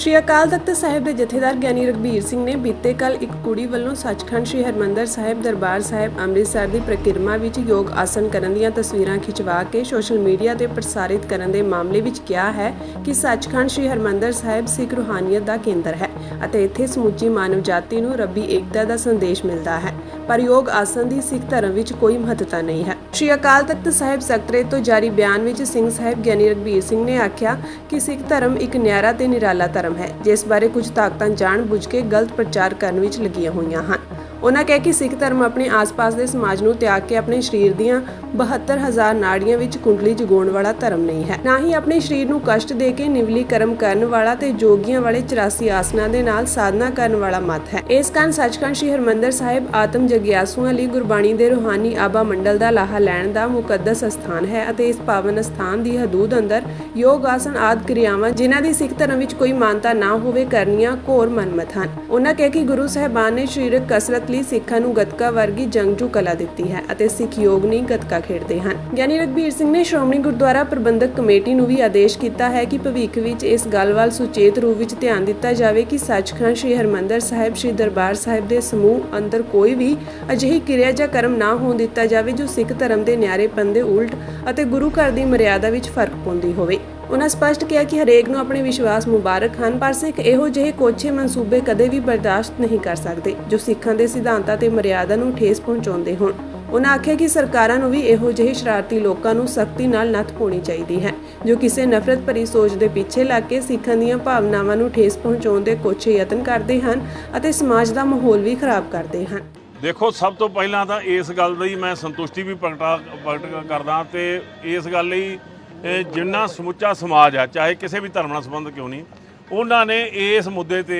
ਸ਼੍ਰੀ ਅਕਾਲ ਤਖਤ ਸਾਹਿਬ ਦੇ ਜਥੇਦਾਰ ਗਿਆਨੀ ਰਘਬੀਰ ਸਿੰਘ ਨੇ ਬੀਤੇ ਕੱਲ ਇੱਕ ਕੁੜੀ ਵੱਲੋਂ ਸੱਚਖੰਡ ਸ੍ਰੀ ਹਰਮੰਦਰ ਸਾਹਿਬ ਦਰਬਾਰ ਸਾਹਿਬ ਅੰਮ੍ਰਿਤਸਰ ਦੀ ਪ੍ਰਕਿਰਮਾ ਵਿੱਚ ਯੋਗ ਆਸਨ ਕਰਨ ਦੀਆਂ ਤਸਵੀਰਾਂ ਖਿਚਵਾ ਕੇ ਸੋਸ਼ਲ ਮੀਡੀਆ ਤੇ ਪ੍ਰਸਾਰਿਤ ਕਰਨ ਦੇ ਮਾਮਲੇ ਵਿੱਚ ਕਿਹਾ ਹੈ ਕਿ ਸੱਚਖੰਡ ਸ੍ਰੀ ਹਰਮੰਦਰ ਸਾਹਿਬ ਸਿੱਖ ਰੂਹਾਨੀਅਤ ਦਾ ਕੇਂਦਰ ਹੈ ਅਤੇ ਇੱਥੇ ਸਮੁੱਚੀ ਮਾਨਵ ਜਾਤੀ ਨੂੰ ਰੱਬੀ ਏਕਤਾ ਦਾ ਸੰਦੇਸ਼ ਮਿਲਦਾ ਹੈ। ਪਰ ਯੋਗ ਆਸਨ ਦੀ ਸਿੱਖ ਧਰਮ ਵਿੱਚ ਕੋਈ ਮਹੱਤਤਾ ਨਹੀਂ ਹੈ। ਸ਼੍ਰੀ ਅਕਾਲ ਤਖਤ ਸਾਹਿਬ ਸਕੱਤਰੇਤ ਤੋਂ ਜਾਰੀ ਬਿਆਨ ਵਿੱਚ ਸਿੰਘ ਸਾਹਿਬ ਗਿਆਨੀ ਰਘਬੀਰ ਸਿੰਘ ਨੇ ਆਖਿਆ ਕਿ ਸਿੱਖ ਧਰਮ ਇੱਕ ਨਿਆਰਾ ਤੇ ਨਿਰਾਲਾ ਧਰਮ ਹੈ, ਜਿਸ ਬਾਰੇ ਕੁਝ ਤਾਕਤਾਂ ਜਾਣ ਬੁੱਝ ਕੇ ਗਲਤ ਪ੍ਰਚਾਰ ਕਰਨ ਵਿੱਚ ਲੱਗੀਆਂ ਹੋਈਆਂ ਹਨ। ਉਹਨਾਂ ਕਹਿ ਕਿ ਸਿੱਖ ਧਰਮ ਆਪਣੇ ਆਸ-ਪਾਸ ਦੇ ਸਮਾਜ ਨੂੰ ਤਿਆਗ ਕੇ ਆਪਣੇ ਸਰੀਰ ਦੀਆਂ 72000 ਨਾੜੀਆਂ ਵਿੱਚ ਕੁੰਡਲੀ ਜਗਾਉਣ ਵਾਲਾ ਧਰਮ ਨਹੀਂ ਹੈ। ਨਾ ਹੀ ਆਪਣੇ ਸਰੀਰ ਨੂੰ ਕਸ਼ਟ ਦੇ ਕੇ ਨਿਵਲੀ ਕਰਮ ਕਰਨ ਵਾਲਾ ਤੇ ਜੋਗੀਆਂ ਵਾਲੇ 84 ਆਸਨਾਂ ਦੇ ਨਾਲ ਸਾਧਨਾ ਕਰਨ ਵਾਲਾ ਮਤ ਹੈ। ਇਸ ਕਾਰਨ ਸੱਚਖੰਡ ਸ੍ਰੀ ਹਰਮੰਦਰ ਸਾਹਿਬ ਆਤਮ ਜਗਿਆਸੂਆਂ ਲਈ ਗੁਰਬਾਣੀ ਦੇ ਰੂਹਾਨੀ ਆਬਾ ਮੰਡਲ ਦਾ ਲਾਹਾ ਲੈਣ ਦਾ ਮੁਕੱਦਸ ਸਥਾਨ ਹੈ ਅਤੇ ਇਸ ਪਾਵਨ ਸਥਾਨ ਦੀ ਹਦੂਦ ਅੰਦਰ ਯੋਗ ਆਸਨ ਆਦ ਕਿਰਿਆਵਾਂ ਜਿਨ੍ਹਾਂ ਦੀ ਸਿੱਖ ਧਰਮ ਵਿੱਚ ਕੋਈ ਮਾਨਤਾ ਨਾ ਹੋਵੇ ਕਰਨੀਆਂ ਘੋਰ ਮਨਮਤ ਹਨ। ਉਹਨਾਂ ਕਹਿ ਕਿ ਗੁਰੂ ਸਾਹਿਬਾਨ ਨੇ ਸਰੀਰਕ ਕਸਰਤ ਲਈ ਸਿੱਖਾਂ ਨੂੰ ਗੱਤਕਾ ਵਰਗੀ ਜੰਗਜੂ ਕਲਾ ਦਿੱਤੀ ਹੈ ਅਤੇ ਸਿੱਖ ਯੋਗ ਗੱਤਕਾ ਖੇਡਦੇ ਹਨ। ਗਿਆਨੀ ਰਘਬੀਰ ਸਿੰਘ ਨੇ ਸ਼੍ਰੋਮਣੀ ਗੁਰਦੁਆਰਾ ਪ੍ਰਬੰਧਕ ਕਮੇਟੀ ਨੂੰ ਵੀ ਆਦੇਸ਼ ਕੀਤਾ ਹੈ ਕਿ ਭਵਿੱਖ ਵਿੱਚ ਇਸ ਗੱਲ ਵੱਲ ਸੁਚੇਤ ਰੂਪ ਵਿੱਚ ਧਿਆਨ ਦਿੱਤਾ ਜਾਵੇ ਕਿ ਸੱਚਖੰਡ ਸ੍ਰੀ ਹਰਮੰਦਰ ਸਾਹਿਬ, ਸ੍ਰੀ ਦਰਬਾਰ ਸਾਹਿਬ ਦੇ ਸਮੂਹ ਅੰਦਰ ਕੋਈ ਵੀ ਅਜਿਹੀ ਕਿਰਿਆ ਜਾਂ ਕਰਮ ਨਾ ਹੋਣ ਦਿੱਤਾ ਜਾਵੇ ਜੋ ਸਿੱਖ ਧਰਮ ਦੇ ਨਿਆਰੇਪਨ ਦੇ ਉਲਟ ਅਤੇ ਗੁਰੂ ਘਰ ਦੀ ਮਰਿਆਦਾ ਵਿੱਚ ਫ਼ਰਕ ਪਾਉਂਦੀ ਹੋਵੇ। ਉਹਨਾਂ ਸਪਸ਼ਟ ਕਿਹਾ ਕਿ ਹਰੇਕ ਨੂੰ ਆਪਣੇ ਵਿਸ਼ਵਾਸ ਮੁਬਾਰਕ ਹਨ, ਪਰ ਸਿੱਖ ਇਹੋ ਜਿਹੇ ਕੋਝੇ ਮਨਸੂਬੇ ਕਦੇ ਵੀ ਬਰਦਾਸ਼ਤ ਨਹੀਂ ਕਰ ਸਕਦੇ, ਜੋ ਸਿੱਖਾਂ ਦੇ ਸਿਧਾਂਤਾਂ ਤੇ ਮਰਿਆਦਾ ਨੂੰ ਠੇਸ ਪਹੁੰਚਾਉਂਦੇ ਹੋਣ। ਉਹਨਾਂ ਆਖਿਆ ਕਿ ਸਰਕਾਰਾਂ ਨੂੰ ਵੀ ਇਹੋ ਜਿਹੇ ਸ਼ਰਾਰਤੀ ਲੋਕਾਂ ਨੂੰ ਸਖਤੀ ਨਾਲ ਨੱਥ ਪਾਉਣੀ ਚਾਹੀਦੀ ਹੈ, ਜੋ ਕਿਸੇ ਨਫ਼ਰਤ ਭਰੀ ਸੋਚ ਦੇ ਪਿੱਛੇ ਲੱਗ ਕੇ ਸਿੱਖਾਂ ਦੀਆਂ ਭਾਵਨਾਵਾਂ ਨੂੰ ਠੇਸ ਪਹੁੰਚਾਉਣ ਦੇ ਕੋਝੇ ਯਤਨ ਕਰਦੇ ਹਨ ਅਤੇ ਸਮਾਜ ਦਾ ਮਾਹੌਲ ਵੀ ਖਰਾਬ ਕਰਦੇ ਹਨ। ਦੇਖੋ, ਸਭ ਤੋਂ ਪਹਿਲਾਂ ਤਾਂ ਇਸ ਗੱਲ ਦੀ ਮੈਂ ਸੰਤੁਸ਼ਟੀ ਵੀ ਪ੍ਰਗਟ ਕਰਦਾ ਤੇ ਇਸ ਗੱਲ ਲਈ ਇਹ ਜਿੰਨਾ ਸਮੁੱਚਾ ਸਮਾਜ ਆ, ਚਾਹੇ ਕਿਸੇ ਵੀ ਧਰਮ ਨਾਲ ਸੰਬੰਧ ਕਿਉਂ ਨਹੀਂ, ਉਹਨਾਂ ਨੇ ਇਸ ਮੁੱਦੇ ਤੇ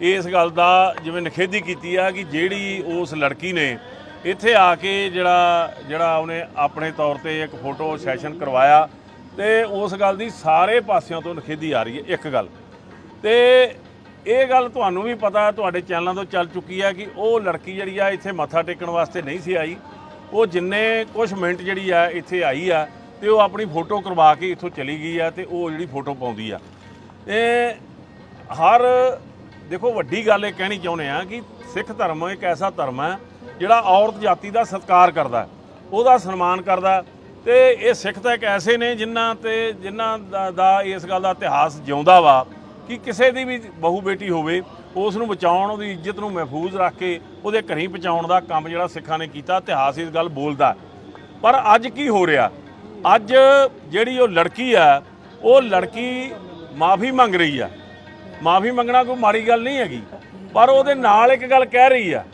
ਇਸ ਗੱਲ ਦਾ ਜਿਵੇਂ ਨਖੇਦੀ ਕੀਤੀ ਆ ਕਿ ਜਿਹੜੀ ਉਸ ਲੜਕੀ ਨੇ ਇੱਥੇ ਆ ਕੇ ਜਿਹੜਾ ਜਿਹੜਾ ਉਹਨੇ ਆਪਣੇ ਤੌਰ ਤੇ ਇੱਕ ਫੋਟੋ ਸੈਸ਼ਨ ਕਰਵਾਇਆ ਤੇ ਉਸ ਗੱਲ ਦੀ ਸਾਰੇ ਪਾਸਿਆਂ ਤੋਂ ਨਖੇਦੀ ਆ ਰਹੀ ਹੈ, ਇੱਕ ਗੱਲ। ਤੇ ਇਹ ਗੱਲ ਤੁਹਾਨੂੰ ਵੀ ਪਤਾ, ਤੁਹਾਡੇ ਚੈਨਲਾਂ ਤੋਂ ਚੱਲ ਚੁੱਕੀ ਹੈ ਕਿ ਉਹ ਲੜਕੀ ਜਿਹੜੀ ਆ, ਇੱਥੇ ਮੱਥਾ ਟੇਕਣ ਵਾਸਤੇ ਨਹੀਂ ਸੀ ਆਈ। ਉਹ ਜਿੰਨੇ ਕੁਝ ਮਿੰਟ ਜਿਹੜੀ ਆ, ਇੱਥੇ ਆਈ ਆ ਤੇ ਉਹ ਆਪਣੀ ਫੋਟੋ ਕਰਵਾ ਕੇ ਇੱਥੋਂ ਚਲੀ ਗਈ ਆ ਤੇ ਉਹ ਜਿਹੜੀ ਫੋਟੋ ਪਾਉਂਦੀ ਆ। ਇਹ ਹਰ, ਦੇਖੋ ਵੱਡੀ ਗੱਲ ਇਹ ਕਹਿਣੀ ਚਾਹੁੰਦੇ ਆ ਕਿ ਸਿੱਖ ਧਰਮ ਇੱਕ ਐਸਾ ਧਰਮ ਹੈ ਜਿਹੜਾ ਔਰਤ ਜਾਤੀ ਦਾ ਸਤਿਕਾਰ ਕਰਦਾ, ਉਹਦਾ ਸਨਮਾਨ ਕਰਦਾ ਹੈ ਤੇ ਇਹ ਸਿੱਖ ਤਾਂ ਇੱਕ ਐਸੇ ਨੇ ਜਿਨ੍ਹਾਂ ਤੇ, ਜਿਨ੍ਹਾਂ ਦਾ- ਦਾ ਇਸ ਗੱਲ ਦਾ ਇਤਿਹਾਸ ਜਿਉਂਦਾ ਵਾ ਕਿ ਕਿਸੇ ਦੀ ਵੀ ਬਹੂ ਬੇਟੀ ਹੋਵੇ, ਉਸ ਨੂੰ ਬਚਾਉਣ, ਉਹਦੀ ਇੱਜ਼ਤ ਨੂੰ ਮਹਿਫੂਜ਼ ਰੱਖ ਕੇ ਉਹਦੇ ਘਰੀ ਪਹੁੰਚਾਉਣ ਦਾ ਕੰਮ ਜਿਹੜਾ ਸਿੱਖਾਂ ਨੇ ਕੀਤਾ, ਇਤਿਹਾਸ ਇਸ ਗੱਲ ਬੋਲਦਾ। ਪਰ ਅੱਜ ਕੀ ਹੋ ਰਿਹਾ? ਅੱਜ ਜਿਹੜੀ ਉਹ ਲੜਕੀ ਆ, ਉਹ ਲੜਕੀ ਮਾਫੀ ਮੰਗ ਰਹੀ ਆ। ਮਾਫੀ ਮੰਗਣਾ ਕੋਈ ਮਾੜੀ ਗੱਲ ਨਹੀਂ ਹੈਗੀ। ਪਰ ਉਹਦੇ ਨਾਲ ਇੱਕ ਗੱਲ ਕਹਿ ਰਹੀ ਆ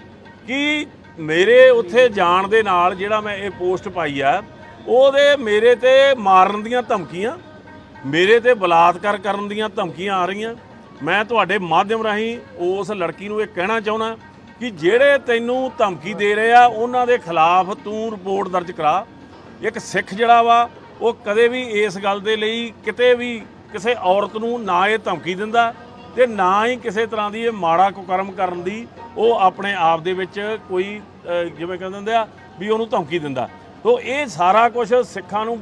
ਕਿ ਮੇਰੇ ਉੱਥੇ ਜਾਣ ਦੇ ਨਾਲ ਜਿਹੜਾ ਮੈਂ ਇਹ ਪੋਸਟ ਪਾਈ ਆ, ਉਹਦੇ ਮੇਰੇ ਤੇ ਮਾਰਨ ਦੀਆਂ ਧਮਕੀਆਂ, ਮੇਰੇ ਤੇ ਬਲਾਤਕਾਰ ਕਰਨ ਦੀਆਂ ਧਮਕੀਆਂ ਆ ਰਹੀਆਂ। ਮੈਂ ਤੁਹਾਡੇ ਮਾਧਿਅਮ ਰਾਹੀਂ ਉਸ ਲੜਕੀ ਨੂੰ ਇਹ ਕਹਿਣਾ ਚਾਹੁੰਦਾ ਕਿ ਜਿਹੜੇ ਤੈਨੂੰ ਧਮਕੀ ਦੇ ਰਹੇ ਆ, ਉਹਨਾਂ ਦੇ ਖਿਲਾਫ ਤੂੰ ਰਿਪੋਰਟ ਦਰਜ ਕਰਾ। ਇੱਕ ਸਿੱਖ ਜਿਹੜਾ ਵਾ, ਉਹ ਕਦੇ ਵੀ ਇਸ ਗੱਲ ਦੇ ਲਈ ਕਿਤੇ ਵੀ ਕਿਸੇ ਔਰਤ ਨੂੰ ਨਾ ਇਹ ਧਮਕੀ ਦਿੰਦਾ ਤੇ ਨਾ ਹੀ ਕਿਸੇ ਤਰ੍ਹਾਂ ਦੀ ਇਹ ਮਾੜਾ ਕੁਕਰਮ ਕਰਨ ਦੀ ਉਹ ਆਪਣੇ ਆਪ ਦੇ ਵਿੱਚ ਕੋਈ ਜਿਵੇਂ ਕਹਿੰਦੇ ਹੁੰਦੇ ਆ, ਵੀ ਉਹਨੂੰ ਧਮਕੀ ਦਿੰਦਾ। ਤੋ ਇਹ ਸਾਰਾ ਕੁਝ ਸਿੱਖਾਂ ਨੂੰ,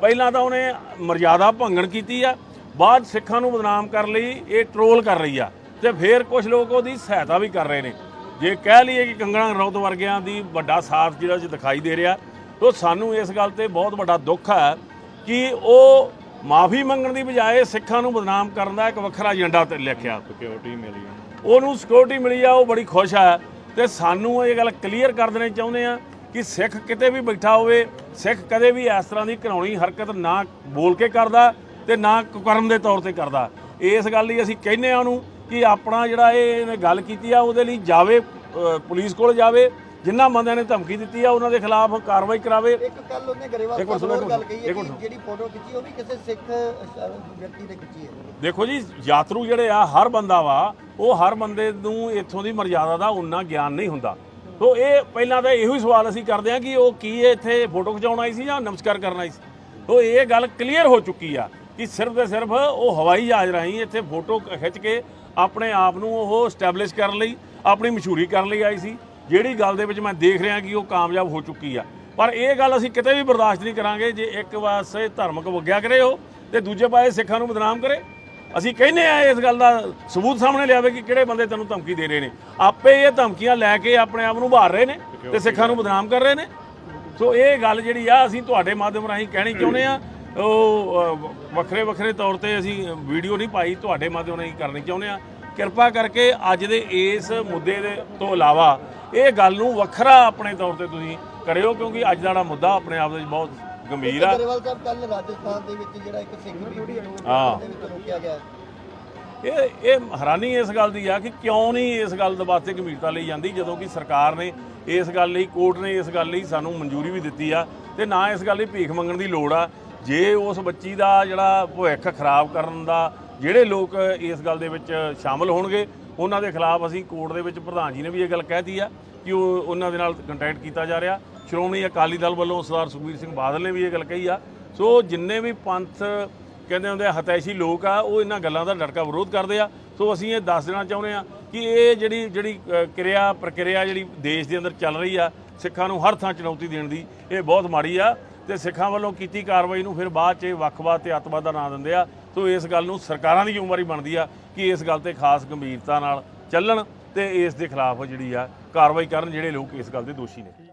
ਪਹਿਲਾਂ ਤਾਂ ਉਹਨੇ ਮਰਜ਼ਾਦਾ ਭੰਗਣ ਕੀਤੀ ਆ, ਬਾਅਦ ਸਿੱਖਾਂ ਨੂੰ ਬਦਨਾਮ ਕਰਨ ਲਈ, ਇਹ ਟਰੋਲ ਕਰ ਰਹੀ ਆ ਤੇ ਫਿਰ ਕੁਝ ਲੋਕ ਉਹਦੀ ਸਹਾਇਤਾ ਵੀ ਕਰ ਰਹੇ ਨੇ। ਜੇ ਕਹਿ ਲਈਏ ਕਿ ਕੰਗਣਾ ਰੌਤ ਵਰਗਿਆਂ ਦੀ ਵੱਡਾ ਸਾਥ ਜਿਹੜਾ ਚ ਦਿਖਾਈ ਦੇ ਰਿਹਾ ਤੋ ਸਾਨੂੰ ਇਸ ਗੱਲ ਤੇ ਬਹੁਤ ਵੱਡਾ ਦੁੱਖ ਹੈ ਕਿ ਉਹ ਮਾਫੀ ਮੰਗਣ ਦੀ ਬਜਾਏ ਸਿੱਖਾਂ ਨੂੰ ਬਦਨਾਮ ਕਰਨ ਦਾ ਇੱਕ ਵੱਖਰਾ ਏਜੰਡਾ ਤੇ ਲਿਖਿਆ। ਸਿਕਿਉਰਿਟੀ ਮਿਲੀ ਹੈ ਉਹਨੂੰ ਸਿਕਿਉਰਿਟੀ ਮਿਲੀ ਆ ਉਹ ਬੜੀ ਖੁਸ਼ ਆ ਤੇ ਸਾਨੂੰ ਇਹ ਗੱਲ ਕਲੀਅਰ ਕਰ ਦੇਣੀ ਚਾਹੁੰਦੇ ਆ ਕਿ ਸਿੱਖ ਕਿਤੇ ਵੀ ਬੈਠਾ ਹੋਵੇ ਸਿੱਖ ਕਦੇ ਵੀ ਇਸ ਤਰ੍ਹਾਂ ਦੀ ਘਿਨਾਉਣੀ ਹਰਕਤ ਨਾ ਬੋਲ ਕੇ ਕਰਦਾ ਤੇ ਨਾ ਕੁਕਰਮ ਦੇ ਤੌਰ ਤੇ ਕਰਦਾ। ਇਸ ਗੱਲ ਲਈ ਅਸੀਂ ਕਹਿੰਦੇ ਆ ਉਹਨੂੰ ਕਿ ਆਪਣਾ ਜਿਹੜਾ ਇਹ ਗੱਲ ਕੀਤੀ ਆ ਉਹਦੇ ਲਈ ਜਾਵੇ ਪੁਲਿਸ ਕੋਲ ਜਾਵੇ ਜਿਨ੍ਹਾਂ ਬੰਦਿਆਂ ਨੇ ਧਮਕੀ ਦਿੱਤੀ ਆ ਉਹਨਾਂ ਦੇ ਖਿਲਾਫ ਕਾਰਵਾਈ ਕਰਾਵੇ। ਇੱਕ ਕੱਲ ਉਹਨੇ ਗਰੇਵਾਲ ਹੋਰ ਗੱਲ ਕਹੀ ਹੈ ਕਿ। ਜਿਹੜੀ ਫੋਟੋ ਖਿੱਚੀ ਉਹ ਵੀ ਕਿਸੇ ਸਿੱਖ ਵਿਅਕਤੀ ਨੇ ਖਿੱਚੀ ਹੈ। ਦੇਖੋ ਜੀ ਯਾਤਰੂ ਜਿਹੜੇ ਆ ਹਰ ਬੰਦਾ ਵਾ ਉਹ ਹਰ ਬੰਦੇ ਨੂੰ ਇੱਥੋਂ ਦੀ ਮਰਜ਼ਾਦਾ ਦਾ ਉਨਾ ਗਿਆਨ ਨਹੀਂ ਹੁੰਦਾ। ਸੋ ਇਹ ਪਹਿਲਾਂ ਤਾਂ ਇਹੋ ਹੀ ਸਵਾਲ ਅਸੀਂ ਕਰਦੇ ਆ ਕਿ ਉਹ ਕੀ ਇੱਥੇ ਫੋਟੋ ਖਿਚਾਉਣ ਆਈ ਸੀ ਜਾਂ ਨਮਸਕਾਰ ਕਰਨ ਆਈ ਸੀ? ਸੋ ਇਹ ਗੱਲ ਕਲੀਅਰ ਹੋ ਚੁੱਕੀ ਆ ਕਿ ਸਿਰਫ ਤੇ ਸਿਰਫ ਉਹ ਹਵਾਈ ਜਹਾਜ਼ ਰਾਹੀਂ ਇੱਥੇ ਫੋਟੋ ਖਿੱਚ ਕੇ ਆਪਣੇ ਆਪ ਨੂੰ ਉਹ ਸਟੈਬਲਿਸ਼ ਕਰਨ ਲਈ ਆਪਣੀ ਮਸ਼ਹੂਰੀ ਕਰਨ ਲਈ ਆਈ ਸੀ। ਜਿਹੜੀ ਗੱਲ ਦੇ ਵਿੱਚ ਮੈਂ ਦੇਖ ਰਿਹਾ ਕਿ ਉਹ ਕਾਮਯਾਬ ਹੋ ਚੁੱਕੀ ਆ। ਪਰ ਇਹ ਗੱਲ ਅਸੀਂ ਕਿਤੇ ਵੀ ਬਰਦਾਸ਼ਤ ਨਹੀਂ ਕਰਾਂਗੇ ਜੇ ਇੱਕ ਪਾਸੇ ਧਾਰਮਿਕ ਵਗਿਆ ਕਰੇ ਉਹ ਤੇ ਦੂਜੇ ਪਾਸੇ ਸਿੱਖਾਂ ਨੂੰ ਬਦਨਾਮ ਕਰੇ। ਅਸੀਂ ਕਹਿੰਦੇ ਆ ਇਸ ਗੱਲ ਦਾ ਸਬੂਤ ਸਾਹਮਣੇ ਲਿਆਵੇ ਕਿ ਕਿਹੜੇ ਬੰਦੇ ਤੈਨੂੰ ਧਮਕੀ ਦੇ ਰਹੇ ਨੇ। ਆਪੇ ਇਹ ਧਮਕੀਆਂ ਲੈ ਕੇ ਆਪਣੇ ਆਪ ਨੂੰ ਭਾਰ ਰਹੇ ਨੇ ਤੇ ਸਿੱਖਾਂ ਨੂੰ ਬਦਨਾਮ ਕਰ ਰਹੇ ਨੇ। ਸੋ ਇਹ ਗੱਲ ਜਿਹੜੀ ਆ, ਅਸੀਂ ਤੁਹਾਡੇ ਮਾਧਿਅਮ ਰਾਹੀਂ ਕਹਿਣੀ ਚਾਹੁੰਦੇ ਆ। ਉਹ ਵੱਖਰੇ ਵੱਖਰੇ ਤੌਰ ਤੇ ਅਸੀਂ ਵੀਡੀਓ ਨਹੀਂ ਪਾਈ, ਤੁਹਾਡੇ ਮਾਧਿਅਮ ਰਾਹੀਂ ਕਰਨੀ ਚਾਹੁੰਦੇ ਆ। ਕਿਰਪਾ ਕਰਕੇ ਅੱਜ ਦੇ ਇਸ ਮੁੱਦੇ ਦੇ ਤੋਂ ਇਲਾਵਾ ਇਹ ਗੱਲ ਨੂੰ ਵੱਖਰਾ ਆਪਣੇ ਤੌਰ ਤੇ ਤੁਸੀਂ ਕਰਿਓ ਕਿਉਂਕਿ ਅੱਜ ਦਾ ਜਿਹੜਾ ਮੁੱਦਾ ਆਪਣੇ ਆਪ ਦੇ ਵਿੱਚ ਬਹੁਤ ਗੰਭੀਰ ਆ। ਗਰੇਵਾਲ ਸਾਹਿਬ ਕੱਲ ਰਾਜਸਥਾਨ ਦੇ ਵਿੱਚ ਜਿਹੜਾ ਇੱਕ ਸਿੱਖ ਬੀਬੀ ਨੂੰ ਹਾਂ। ਦੇ ਵਿੱਚ ਰੋਕਿਆ ਗਿਆ। ਇਹ ਇਹ ਹੈਰਾਨੀ ਇਸ ਗੱਲ ਦੀ ਆ ਕਿ ਕਿਉਂ ਨਹੀਂ ਇਸ ਗੱਲ ਦੇ ਵਾਸਤੇ ਗੰਭੀਰਤਾ ਲਈ ਜਾਂਦੀ ਜਦੋਂ ਕਿ ਸਰਕਾਰ ਨੇ ਇਸ ਗੱਲ ਲਈ ਕੋਰਟ ਨੇ ਇਸ ਗੱਲ ਲਈ ਸਾਨੂੰ ਮਨਜ਼ੂਰੀ ਵੀ ਦਿੱਤੀ ਆ ਤੇ ਨਾ ਇਸ ਗੱਲ ਲਈ ਭੀਖ ਮੰਗਣ ਦੀ ਲੋੜ ਆ। ਜੇ ਉਸ ਬੱਚੀ ਦਾ ਜਿਹੜਾ ਭਵਿੱਖ ਖਰਾਬ ਕਰਨ ਦਾ ਜਿਹੜੇ ਲੋਕ ਇਸ ਗੱਲ ਦੇ ਵਿੱਚ ਸ਼ਾਮਲ ਹੋਣਗੇ ਉਹਨਾਂ ਦੇ ਖਿਲਾਫ ਅਸੀਂ ਕੋਰਟ ਦੇ ਵਿੱਚ ਪ੍ਰਧਾਨ ਜੀ ਨੇ ਵੀ ਇਹ ਗੱਲ ਕਹਿਤੀ ਆ ਕਿ ਉਹ ਉਹਨਾਂ ਦੇ ਨਾਲ ਕੰਟੈਕਟ ਕੀਤਾ ਜਾ ਰਿਹਾ। ਸ਼੍ਰੋਮਣੀ ਅਕਾਲੀ ਦਲ ਵੱਲੋਂ ਸਰਦਾਰ ਸੁਖਬੀਰ ਸਿੰਘ ਬਾਦਲ ਨੇ ਵੀ ਇਹ ਗੱਲ ਕਹੀ ਆ। ਸੋ ਜਿੰਨੇ ਵੀ ਪੰਥ ਕਹਿੰਦੇ ਹੁੰਦੇ ਆ, ਹਤੈਸ਼ੀ ਲੋਕ ਆ, ਉਹ ਇਹਨਾਂ ਗੱਲਾਂ ਦਾ ਡਟਕਾ ਵਿਰੋਧ ਕਰਦੇ ਆ। ਸੋ ਅਸੀਂ ਇਹ ਦੱਸ ਦੇਣਾ ਚਾਹੁੰਦੇ ਆ ਕਿ ਇਹ ਜਿਹੜੀ ਜਿਹੜੀ ਕਿਰਿਆ, ਪ੍ਰਕਿਰਿਆ ਜਿਹੜੀ ਦੇਸ਼ ਦੇ ਅੰਦਰ ਚੱਲ ਰਹੀ ਆ, ਸਿੱਖਾਂ ਨੂੰ ਹਰ ਥਾਂ ਚੁਣੌਤੀ ਦੇਣ ਦੀ, ਇਹ ਬਹੁਤ ਮਾੜੀ ਆ। ਤੇ ਸਿੱਖਾਂ ਵੱਲੋਂ ਕੀਤੀ ਕਾਰਵਾਈ ਨੂੰ ਫਿਰ ਬਾਅਦ 'ਚ ਇਹ ਵੱਖਵਾਦ ਤੇ ਅੱਤਵਾਦ ਦਾ ਨਾਂ ਦਿੰਦੇ ਆ। ਸੋ ਇਸ ਗੱਲ ਨੂੰ ਸਰਕਾਰਾਂ ਦੀ ਜ਼ਿੰਮੇਵਾਰੀ ਬਣਦੀ ਆ ਕਿ ਇਸ ਗੱਲ ਤੇ ਖਾਸ ਗੰਭੀਰਤਾ ਨਾਲ ਚੱਲਣ ਤੇ ਇਸ ਦੇ ਖਿਲਾਫ ਜਿਹੜੀ ਆ ਕਾਰਵਾਈ ਕਰਨ ਜਿਹੜੇ ਲੋਕ ਇਸ ਗੱਲ ਦੇ ਦੋਸ਼ੀ ਨੇ।